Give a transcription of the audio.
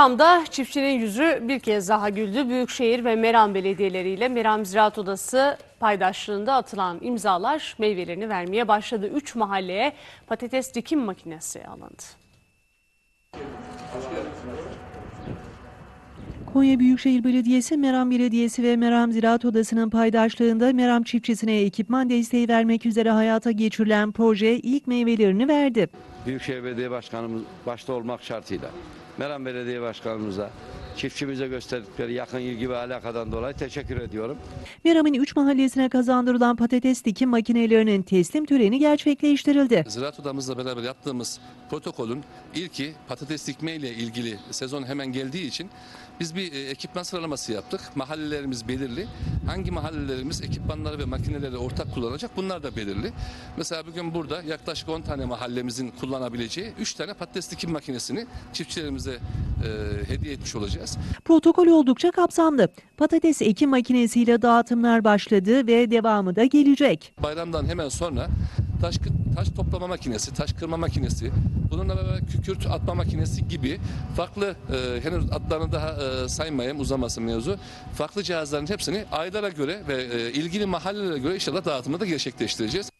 Meram'da çiftçinin yüzü bir kez daha güldü. Büyükşehir ve Meram belediyeleriyle Meram Ziraat Odası paydaşlığında atılan imzalar meyvelerini vermeye başladı. 3 mahalleye patates dikim makinesi alındı. Konya Büyükşehir Belediyesi, Meram Belediyesi ve Meram Ziraat Odası'nın paydaşlığında Meram çiftçisine ekipman desteği vermek üzere hayata geçirilen proje ilk meyvelerini verdi. Büyükşehir Belediye Başkanımız başta olmak şartıyla Meram Belediye Başkanımıza çiftçimize gösterdikleri yakın ilgi ve alakadan dolayı teşekkür ediyorum. Meram'ın 3 mahallesine kazandırılan patates dikim makinelerinin teslim töreni gerçekleştirildi. Ziraat Odamızla beraber yaptığımız protokolün ilki patates dikme ile ilgili sezon hemen geldiği için biz bir e, ekipman sıralaması yaptık. Mahallelerimiz belirli. Hangi mahallelerimiz ekipmanları ve makineleri ortak kullanacak bunlar da belirli. Mesela bugün burada yaklaşık 10 tane mahallemizin kullanabileceği 3 tane patates dikim makinesini çiftçilerimize e, hediye etmiş olacağız. Protokol oldukça kapsamlı. Patates ekim makinesiyle dağıtımlar başladı ve devamı da gelecek. Bayramdan hemen sonra taş, taş toplama makinesi, taş kırma makinesi, bununla beraber kükürt atma makinesi gibi farklı e, henüz adlarını daha e, saymayayım uzamasın mevzu. Farklı cihazların hepsini aylara göre ve e, ilgili mahallelere göre inşallah dağıtımını da gerçekleştireceğiz.